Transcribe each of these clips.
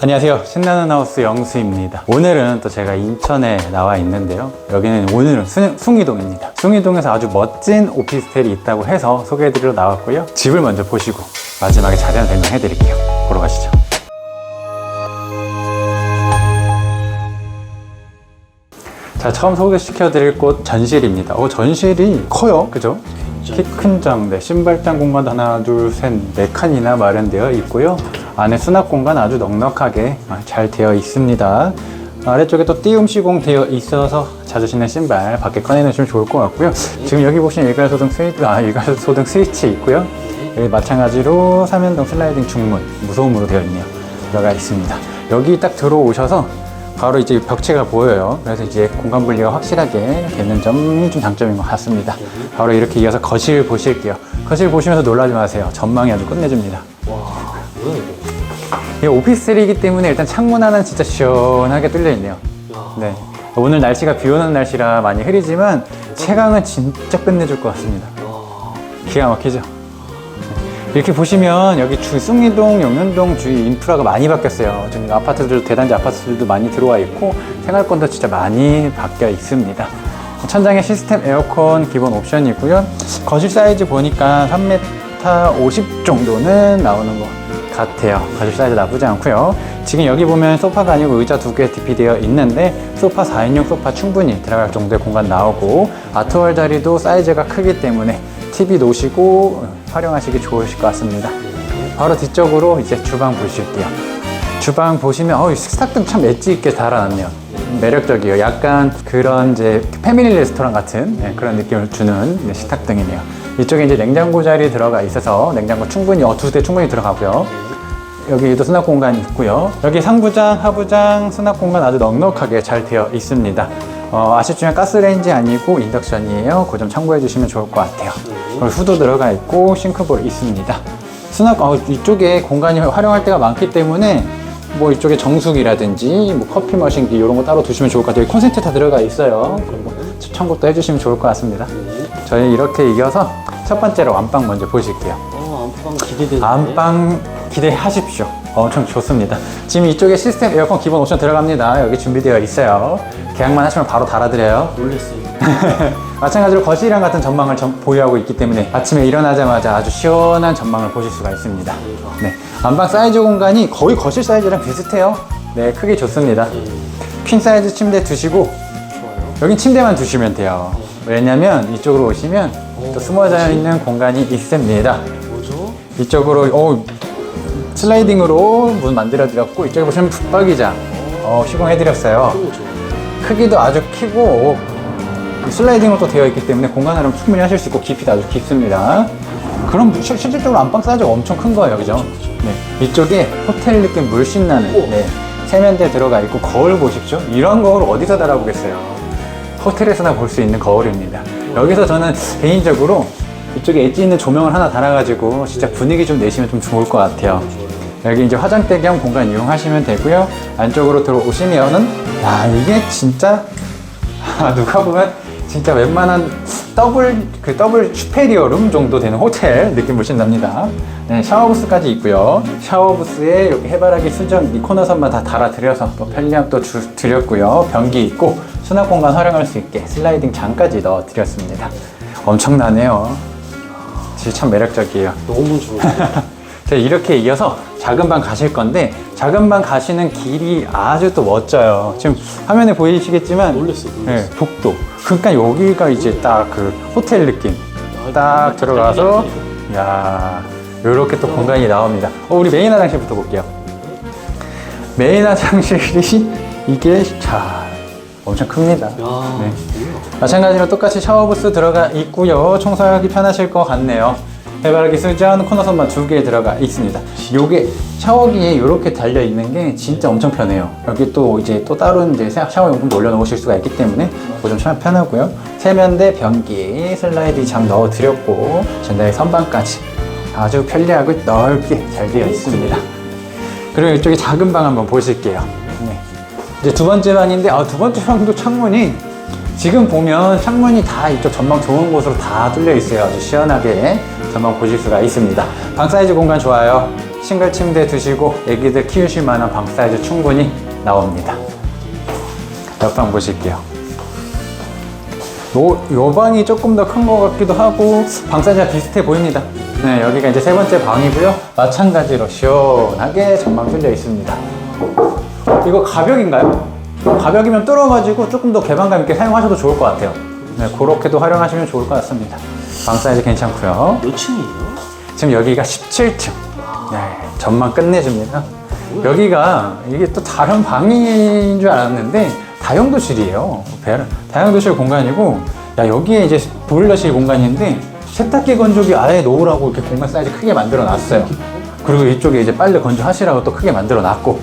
안녕하세요. 신나는 하우스 영수입니다. 오늘은 또 제가 인천에 나와 있는데요. 여기는 오늘은 수- 숭이동입니다. 숭이동에서 아주 멋진 오피스텔이 있다고 해서 소개해드리러 나왔고요. 집을 먼저 보시고 마지막에 자세한 설명해드릴게요. 보러 가시죠. 자, 처음 소개시켜드릴 곳 전실입니다. 어, 전실이 커요. 그죠? 키 큰 장, 네, 신발장 공간도 하나, 둘, 셋, 네 칸이나 마련되어 있고요. 안에 수납 공간 아주 넉넉하게 잘 되어 있습니다. 아래쪽에 또 띄움 시공 되어 있어서 자주 신는 신발 밖에 꺼내놓으시면 좋을 것 같고요. 지금 여기 보시면 일괄소등 스위치, 아, 일괄소등 스위치 있고요. 여기 마찬가지로 삼연동 슬라이딩 중문, 무소음으로 되어 있네요. 들어가 있습니다. 여기 딱 들어오셔서 바로 이제 벽체가 보여요. 그래서 이제 공간 분리가 확실하게 되는 점이 좀 장점인 것 같습니다. 바로 이렇게 이어서 거실 보실게요. 거실 보시면서 놀라지 마세요. 전망이 아주 끝내줍니다. 이 오피스텔이기 때문에 일단 창문 하나는 진짜 시원하게 뚫려 있네요. 야, 네. 오늘 날씨가 비 오는 날씨라 많이 흐리지만 채광은 진짜 끝내줄 것 같습니다. 와, 기가 막히죠? 네. 이렇게 보시면 여기 주 숭이동, 영년동 주위 인프라가 많이 바뀌었어요. 지금 아파트들, 대단지 아파트들도 많이 들어와 있고 생활권도 진짜 많이 바뀌어 있습니다. 천장에 시스템 에어컨 기본 옵션이고요. 거실 사이즈 보니까 3m 50 정도는 나오는 것 같아요. 거실 사이즈 나쁘지 않고요. 지금 여기 보면 소파가 아니고 의자 두 개 DP 되어 있는데 소파 4인용 소파 충분히 들어갈 정도의 공간 나오고 아트월 자리도 사이즈가 크기 때문에 TV 놓으시고 활용하시기 좋으실 것 같습니다. 바로 뒤쪽으로 이제 주방 보실게요. 주방 보시면 어, 이 식탁등 참 엣지 있게 달아놨네요. 매력적이에요. 약간 그런 이제 패밀리 레스토랑 같은 네, 그런 느낌을 주는 네, 식탁등이네요. 이쪽에 이제 냉장고 자리 들어가 있어서 냉장고 충분히 어, 두 대 충분히 들어가고요. 여기도 수납 공간이 있고요. 여기 상부장, 하부장 수납 공간 아주 넉넉하게 잘 되어 있습니다. 어, 아쉽지만 가스레인지 아니고 인덕션이에요. 그 점 참고해 주시면 좋을 것 같아요. 그리고 후도 들어가 있고 싱크볼 있습니다. 수납 어, 이쪽에 공간이 활용할 때가 많기 때문에 뭐 이쪽에 정수기라든지 뭐 커피 머신기 이런 거 따로 두시면 좋을 것 같아요. 콘센트 다 들어가 있어요. 뭐 참고도 해주시면 좋을 것 같습니다. 저희 이렇게 이겨서 첫 번째로 안방 먼저 보실게요. 어 안방 기대되네. 안방 기대하십시오. 엄청 좋습니다. 지금 이쪽에 시스템 에어컨 기본 옵션 들어갑니다. 여기 준비되어 있어요. 계약만 하시면 바로 달아드려요. 놀랬어요. 마찬가지로 거실이랑 같은 전망을 전- 보유하고 있기 때문에 아침에 일어나자마자 아주 시원한 전망을 보실 수가 있습니다. 네, 안방 사이즈 공간이 거의 거실 사이즈랑 비슷해요. 네, 크기 좋습니다. 퀸 사이즈 침대 두시고. 여긴 침대만 두시면 돼요. 왜냐면 이쪽으로 오시면 또 숨어져 있는 공간이 있습니다. 뭐죠? 이쪽으로 어, 슬라이딩으로 문 만들어 드렸고 이쪽에 보시면 붙박이장 어, 시공해 드렸어요. 뭐죠? 크기도 아주 크고 이 슬라이딩으로 또 되어 있기 때문에 공간 활용 충분히 하실 수 있고 깊이도 아주 깊습니다. 그럼 실- 실질적으로 안방 사이즈가 엄청 큰 거예요, 그죠? 네. 이쪽에 호텔 느낌 물씬 나는 오. 네. 세면대 들어가 있고 거울 보십시오. 이런 거울 어디서 달아보겠어요? 호텔에서나 볼 수 있는 거울입니다. 여기서 저는 개인적으로 이쪽에 엣지 있는 조명을 하나 달아가지고 진짜 분위기 좀 내시면 좀 좋을 것 같아요. 여기 이제 화장대 겸 공간 이용하시면 되고요. 안쪽으로 들어오시면은 야 이게 진짜 아, 누가 보면 진짜 웬만한 더블 그 더블 슈페리어 룸 정도 되는 호텔 느낌 물씬 납니다. 네, 샤워부스까지 있고요. 샤워부스에 이렇게 해바라기 수전 이 코너선만 다 달아드려서 또 편리함 또 주, 드렸고요. 변기 있고 수납 공간 활용할 수 있게 슬라이딩 장까지 넣어드렸습니다. 엄청나네요. 진짜 참 매력적이에요. 너무 좋아요. 자, 이렇게 이어서 작은 방 가실 건데 작은 방 가시는 길이 아주 또 멋져요. 지금 화면에 보이시겠지만 놀랬어, 놀랬어. 네, 복도. 그러니까 여기가 이제 딱 그 호텔 느낌. 딱 들어가서 야 이렇게 또 공간이 나옵니다. 어, 우리 메인 화장실부터 볼게요. 메인 화장실이 이게 자 엄청 큽니다. 야, 네. 마찬가지로 똑같이 샤워부스 들어가 있고요. 청소하기 편하실 것 같네요. 해바라기 수전 코너선만 두 개 들어가 있습니다. 요게 샤워기에 이렇게 달려 있는 게 진짜 엄청 편해요. 여기 또 이제 또 다른 이제 샤- 샤워용품 올려놓으실 수가 있기 때문에 그거 좀참 편하고요. 세면대, 변기, 슬라이드 장 넣어드렸고 전자의 선반까지 아주 편리하고 넓게 잘 되어 있습니다. 그리고 이쪽에 작은 방 한번 보실게요. 네. 이제 두 번째 방인데 아, 두 번째 방도 창문이 지금 보면 창문이 다 이쪽 전망 좋은 곳으로 다 뚫려 있어요. 아주 시원하게 전망 보실 수가 있습니다. 방 사이즈 공간 좋아요. 싱글 침대 두시고 애기들 키우실 만한 방 사이즈 충분히 나옵니다. 옆방 보실게요. 요, 요 방이 조금 더 큰 것 같기도 하고 방 사이즈가 비슷해 보입니다. 네, 여기가 이제 세 번째 방이고요. 마찬가지로 시원하게 전망 뚫려 있습니다. 이거 가벽인가요? 가벽이면 뚫어가지고 조금 더 개방감 있게 사용하셔도 좋을 것 같아요. 네, 그렇게도 활용하시면 좋을 것 같습니다. 방 사이즈 괜찮고요. 몇 층이에요? 지금 여기가 17층. 네, 전망 끝내줍니다. 여기가 이게 또 다른 방인 줄 알았는데 다용도실이에요. 배- 다용도실 공간이고, 야 여기에 이제 보일러실 공간인데 세탁기 건조기 아예 놓으라고 이렇게 공간 사이즈 크게 만들어 놨어요. 그리고 이쪽에 이제 빨래 건조하시라고 또 크게 만들어 놨고,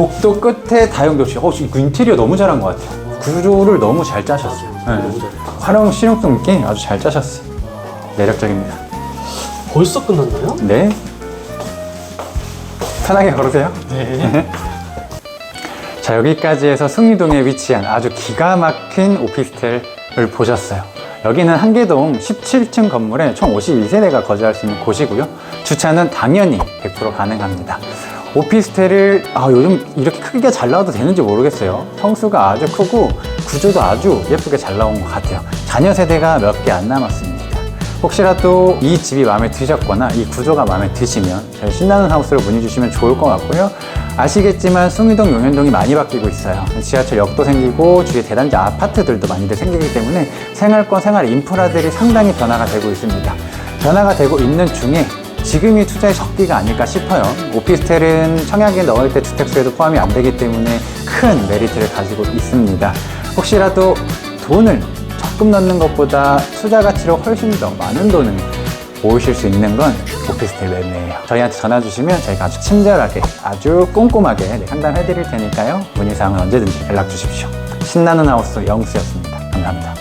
복도 끝에 다용도실. 어, 이 인테리어 너무 잘한 것 같아요. 구조를 너무 잘 짜셨어요. 네. 너무 잘했다. 활용 실용성 있게 아주 잘 짜셨어요. 매력적입니다. 벌써 끝났나요? 네. 편하게 걸으세요. 네. 자, 여기까지 해서 승리동에 위치한 아주 기가 막힌 오피스텔을 보셨어요. 여기는 한계동 17층 건물에 총 52세대가 거주할 수 있는 곳이고요. 주차는 당연히 100% 가능합니다. 오피스텔을 아, 요즘 이렇게 크기가 잘 나와도 되는지 모르겠어요. 평수가 아주 크고 구조도 아주 예쁘게 잘 나온 것 같아요. 자녀 세대가 몇 개 안 남았습니다. 혹시라도 이 집이 마음에 드셨거나 이 구조가 마음에 드시면 저희 신나는 하우스로 문의 주시면 좋을 것 같고요. 아시겠지만 숭이동 용현동이 많이 바뀌고 있어요. 지하철 역도 생기고 주위에 대단지 아파트들도 많이들 생기기 때문에 생활권, 생활 인프라들이 상당히 변화가 되고 있습니다. 변화가 되고 있는 중에 지금이 투자의 적기가 아닐까 싶어요. 오피스텔은 청약에 넣을 때 주택수에도 포함이 안 되기 때문에 큰 메리트를 가지고 있습니다. 혹시라도 돈을 적금 넣는 것보다 투자 가치로 훨씬 더 많은 돈을 모으실 수 있는 건 오피스텔 매매예요. 저희한테 전화 주시면 저희가 아주 친절하게, 아주 꼼꼼하게 네, 상담해 드릴 테니까요. 문의사항은 언제든지 연락 주십시오. 신나는 하우스 영수였습니다. 감사합니다.